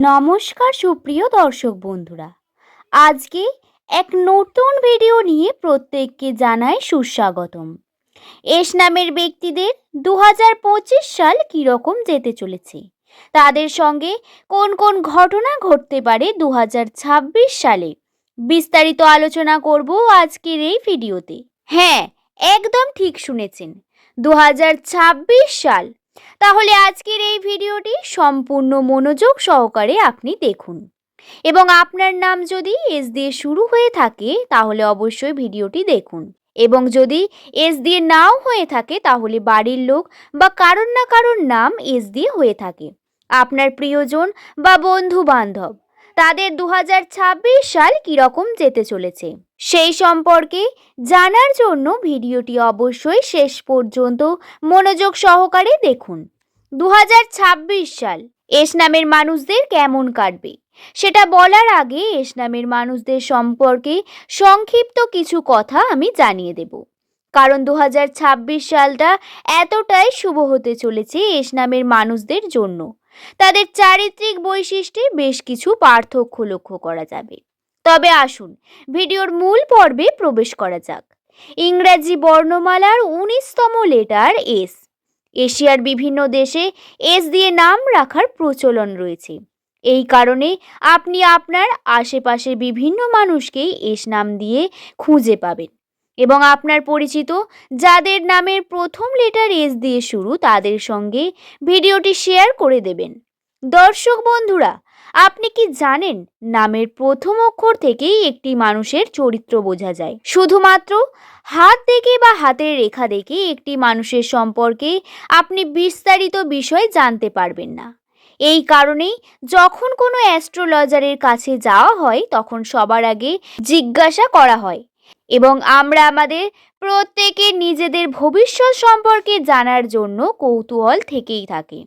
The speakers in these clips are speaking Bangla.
নমস্কার সুপ্রিয় দর্শক বন্ধুরা। আজকে এক নতুন ভিডিও নিয়ে প্রত্যেককে জানাই সুস্বাগতম। এস নামের ব্যক্তিদের দু হাজার পঁচিশ সাল কীরকম যেতে চলেছে? তাদের সঙ্গে কোন কোন ঘটনা ঘটতে পারে দু হাজার ছাব্বিশ সালে? বিস্তারিত আলোচনা করব আজকের এই ভিডিওতে হ্যাঁ একদম ঠিক শুনেছেন। দু হাজার ছাব্বিশ সাল তাহলে আজকের এই ভিডিওটি সম্পূর্ণ মনোযোগ সহকারে আপনি দেখুন। এবং আপনার নাম যদি এস দিয়ে শুরু হয়ে থাকে, তাহলে অবশ্যই ভিডিওটি দেখুন। এবং যদি এস দিয়ে নাও হয়ে থাকে, তাহলে বাড়ির লোক বা কারোর না কারোর নাম এস দিয়ে হয়ে থাকে। আপনার প্রিয়জন বা বন্ধু বান্ধব তাদের দু হাজার ছাব্বিশ সাল কীরকম যেতে চলেছে। সেই সম্পর্কে জানার জন্য ভিডিওটি অবশ্যই শেষ পর্যন্ত মনোযোগ সহকারে দেখুন। দু হাজার ছাব্বিশ সাল এস নামের মানুষদের কেমন কাটবে? সেটা বলার আগে এস নামের মানুষদের সম্পর্কে সংক্ষিপ্ত কিছু কথা আমি জানিয়ে দেব। কারণ দু হাজার ছাব্বিশ সালটা এতটাই শুভ হতে চলেছে এস নামের মানুষদের জন্য। তাদের চারিত্রিক বৈশিষ্ট্যে বেশ কিছু পার্থক্য লক্ষ্য করা যাবে। তবে আসুন, ভিডিওর মূল পর্বে প্রবেশ করা যাক। ইংরাজি বর্ণমালার উনিশতম লেটার এস। এশিয়ার বিভিন্ন দেশে এস দিয়ে নাম রাখার প্রচলন রয়েছে। এই কারণে আপনি আপনার আশেপাশে বিভিন্ন মানুষকেই এস নাম দিয়ে খুঁজে পাবেন। এবং আপনার পরিচিত, যাদের নামের প্রথম লেটার এস দিয়ে শুরু, তাদের সঙ্গে ভিডিওটি শেয়ার করে দেবেন। দর্শক বন্ধুরা, আপনি কি জানেন নামের প্রথম অক্ষর থেকেই একটি মানুষের চরিত্র বোঝা যায়? শুধুমাত্র হাত দেখে বা হাতের রেখা দেখে একটি মানুষের সম্পর্কে আপনি বিস্তারিত বিষয় জানতে পারবেন না। এই কারণেই যখন কোনো অ্যাস্ট্রোলজারের কাছে যাওয়া হয়, তখন সবার আগে জিজ্ঞাসা করা হয় এবং আমরা আমাদের প্রত্যেকে নিজেদের ভবিষ্যৎ সম্পর্কে জানার জন্য কৌতূহল থেকেই থাকে।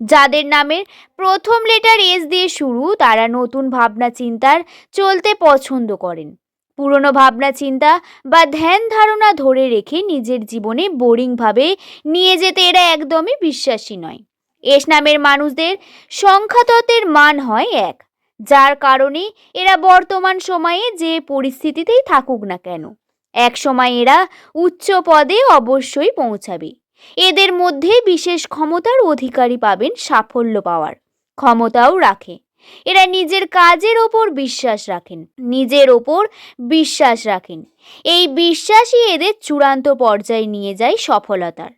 যাদের নামের প্রথম লেটার এস দিয়ে শুরু, তারা নতুন ভাবনা চিন্তার চলতে পছন্দ করেন। পুরনো ভাবনা চিন্তা বা ধ্যান ধারণা ধরে রেখে নিজের জীবনে বোরিংভাবে নিয়ে যেতে এরা একদমই বিশ্বাসী নয়। এস নামের মানুষদের সংখ্যাতত্ত্বের মান হয় এক। যার কারণে এরা বর্তমান সময়ে যে পরিস্থিতিতেই থাকুক না কেন। এক সময় এরা উচ্চ পদে অবশ্যই পৌঁছাবে। এদের মধ্যে বিশেষ ক্ষমতার অধিকারী পাবেন সাফল্য পাওয়ার। ক্ষমতাও রাখে। এরা নিজের কাজের ওপর বিশ্বাস রাখেন। নিজের ওপর বিশ্বাস রাখেন। এই বিশ্বাসই এদের চূড়ান্ত পর্যায়ে নিয়ে যায় সফলতার।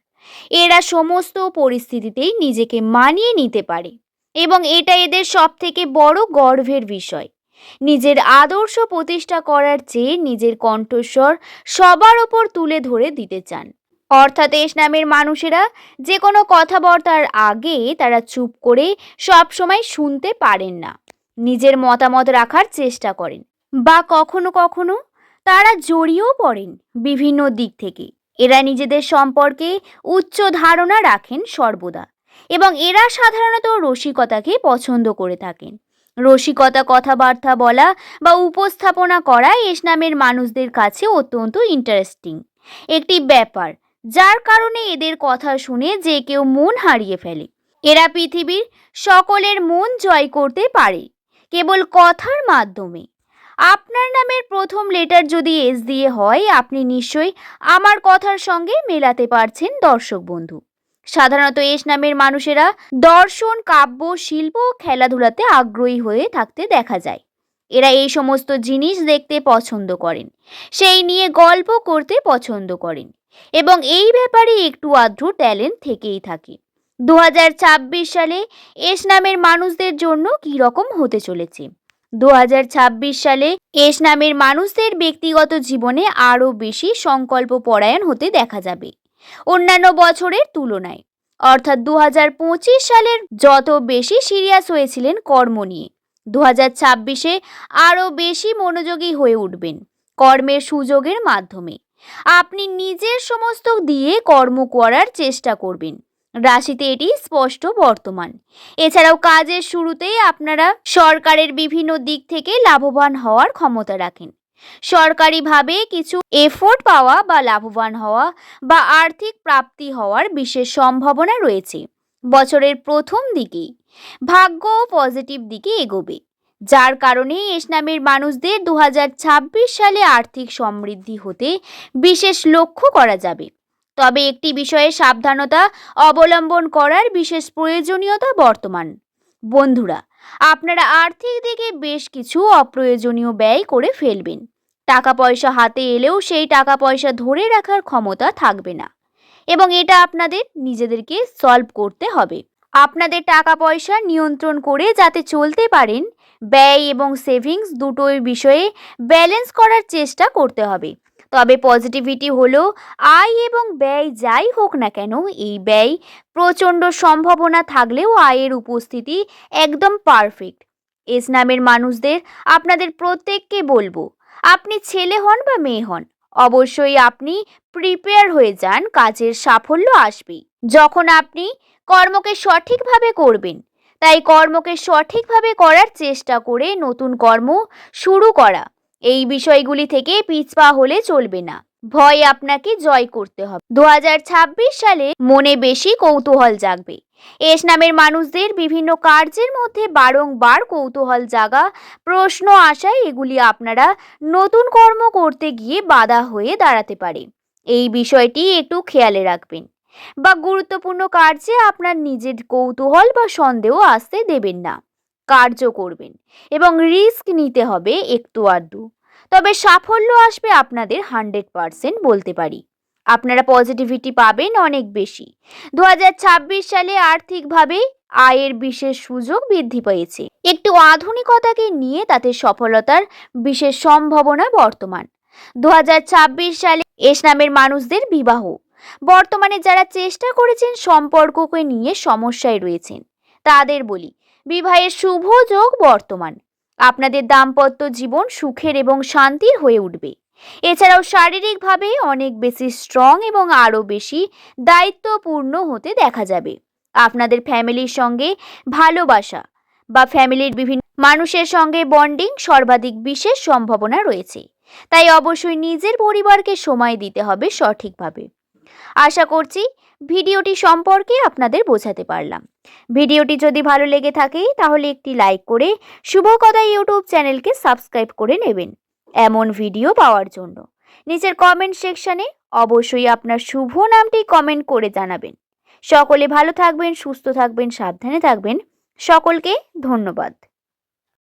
এরা সমস্ত পরিস্থিতিতেই নিজেকে মানিয়ে নিতে পারে। এবং এটা এদের সব থেকে বড় গর্বের বিষয়। নিজের আদর্শ প্রতিষ্ঠা করার চেয়ে নিজের কণ্ঠস্বর সবার ওপর তুলে ধরে দিতে চান। অর্থাৎ এস নামের মানুষেরা যে কোনো কথাবার্তার আগে তারা চুপ করে সব সময় শুনতে পারেন না। নিজের মতামত রাখার চেষ্টা করেন। বা কখনো কখনো তারা জড়িয়েও পড়েন বিভিন্ন দিক থেকে। এরা নিজেদের সম্পর্কে উচ্চ ধারণা রাখেন সর্বদা। এবং এরা সাধারণত রসিকতাকে পছন্দ করে থাকেন। রসিকতা কথাবার্তা বলা বা উপস্থাপনা করা এস নামের মানুষদের কাছে অত্যন্ত ইন্টারেস্টিং একটি ব্যাপার, যার কারণে এদের কথা শুনে যে কেউ মন হারিয়ে ফেলে। এরা পৃথিবীর সকলের মন জয় করতে পারে, কেবল কথার মাধ্যমে। আপনার নামের প্রথম লেটার যদি এস দিয়ে হয়, আপনি নিশ্চয়ই আমার কথার সঙ্গে মেলাতে পারছেন দর্শক বন্ধু। সাধারণত এস নামের মানুষেরা দর্শন, কাব্য, শিল্প ও খেলাধুলাতে আগ্রহী হয়ে থাকতে দেখা যায়। এরা এই সমস্ত জিনিস দেখতে পছন্দ করেন, সেই নিয়ে গল্প করতে পছন্দ করেন এবং এই ব্যাপারে একটু আধটু ট্যালেন্ট থেকেই থাকে। দু হাজার ছাব্বিশ সালে এস নামের মানুষদের জন্য কী রকম হতে চলেছে? দু হাজার ছাব্বিশ সালে এস নামের মানুষদের ব্যক্তিগত জীবনে আরও বেশি সংকল্প পরায়ণ হতে দেখা যাবে। অন্যান্য বছরের তুলনায়। অর্থাৎ দু হাজার পঁচিশ সালের যত বেশি সিরিয়াস হয়েছিলেন কর্ম নিয়ে দু হাজার ছাব্বিশে আরও বেশি মনোযোগী হয়ে উঠবেন কর্মের সুযোগের মাধ্যমে। আপনি নিজের সমস্ত দিয়ে কর্ম করার চেষ্টা করবেন। রাশিতে এটি স্পষ্ট বর্তমান। এছাড়াও কাজের শুরুতেই আপনারা সরকারের বিভিন্ন দিক থেকে লাভবান হওয়ার ক্ষমতা রাখেন। সরকারিভাবে কিছু এফোর্ট পাওয়া বা লাভবান হওয়া বা আর্থিক প্রাপ্তি হওয়ার বিশেষ সম্ভাবনা রয়েছে। বছরের প্রথম দিকেই ভাগ্য পজিটিভ দিকে এগোবে, যার কারণে এস নামের মানুষদের দু হাজার ছাব্বিশ সালে আর্থিক সমৃদ্ধি হতে বিশেষ লক্ষ্য করা যাবে। তবে একটি বিষয়ে সাবধানতা অবলম্বন করার বিশেষ প্রয়োজনীয়তা বর্তমান। বন্ধুরা আপনারা আর্থিক দিকে বেশ কিছু অপ্রয়োজনীয় ব্যয় করে ফেলবেন। টাকা পয়সা হাতে এলেও সেই টাকা পয়সা ধরে রাখার ক্ষমতা থাকবে না এবং এটা আপনাদের নিজেদেরকে সলভ করতে হবে। আপনাদের টাকা পয়সা নিয়ন্ত্রণ করে যাতে চলতে পারেন, ব্যয় এবং সেভিংস দুটোই বিষয়ে ব্যালেন্স করার চেষ্টা করতে হবে। তবে পজিটিভিটি হলো আয় এবং ব্যয় যাই হোক না কেন, এই ব্যয় প্রচণ্ড সম্ভাবনা থাকলেও আয়ের উপস্থিতি একদম পারফেক্ট এস নামের মানুষদের আপনাদের প্রত্যেককে বলব, আপনি ছেলে হন বা মেয়ে হন, অবশ্যই আপনি প্রিপেয়ার হয়ে যান, কাজের সাফল্য আসবেই। যখন আপনি কর্মকে সঠিকভাবে করবেন, তাই কর্মকে সঠিকভাবে করার চেষ্টা করে নতুন কর্ম শুরু করা। এই বিষয়গুলি থেকে পিছপা হলে চলবে না। ভয় আপনাকে জয় করতে হবে। দু হাজার ছাব্বিশ সালে মনে বেশি কৌতূহল জাগবে। এস নামের মানুষদের বিভিন্ন কার্যের মধ্যে বারংবার কৌতূহল জাগা, প্রশ্ন আসায় এগুলি আপনারা নতুন কর্ম করতে গিয়ে বাধা হয়ে দাঁড়াতে পারে। এই বিষয়টি একটু খেয়ালে রাখবেন বা গুরুত্বপূর্ণ কার্যে আপনার নিজের কৌতূহল বা সন্দেহ আসতে দেবেন না। কার্য করবেন এবং রিস্ক নিতে হবে একটু আধটু। তবে সাফল্য আসবে আপনাদের হান্ড্রেড পারসেন্ট বলতে পারি। আপনারা পজিটিভিটি পাবেন অনেক বেশি। দু হাজার ছাব্বিশ সালে আর্থিকভাবে আয়ের বিশেষ সুযোগ বৃদ্ধি পেয়েছে। একটু আধুনিকতাকে নিয়ে তাতে সফলতার বিশেষ সম্ভাবনা বর্তমান। দু হাজার ছাব্বিশ সালে এস নামের মানুষদের বিবাহ। বর্তমানে যারা চেষ্টা করেছেন সম্পর্ককে নিয়ে সমস্যায় রয়েছেন, তাদের বলি, বিবাহের শুভ যোগ বর্তমান। আপনাদের দাম্পত্য জীবন সুখের এবং শান্তির হয়ে উঠবে। এছাড়াও শারীরিকভাবে অনেক বেশি স্ট্রং এবং আরও বেশি দায়িত্বপূর্ণ হতে দেখা যাবে। আপনাদের ফ্যামিলির সঙ্গে ভালোবাসা বা ফ্যামিলির বিভিন্ন মানুষের সঙ্গে বন্ডিং সর্বাধিক বিশেষ সম্ভাবনা রয়েছে। তাই অবশ্যই নিজের পরিবারকে সময় দিতে হবে সঠিকভাবে। আশা করছি ভিডিওটি সম্পর্কে আপনাদের বোঝাতে পারলাম। ভিডিওটি যদি ভালো লেগে থাকে, তাহলে একটি লাইক করে শুভকথা ইউটিউব চ্যানেলকে সাবস্ক্রাইব করে নেবেন এমন ভিডিও পাওয়ার জন্য। নিচের কমেন্ট সেকশানে অবশ্যই আপনার শুভ নামটি কমেন্ট করে জানাবেন। সকলে ভালো থাকবেন, সুস্থ থাকবেন, সাবধানে থাকবেন। সকলকে ধন্যবাদ।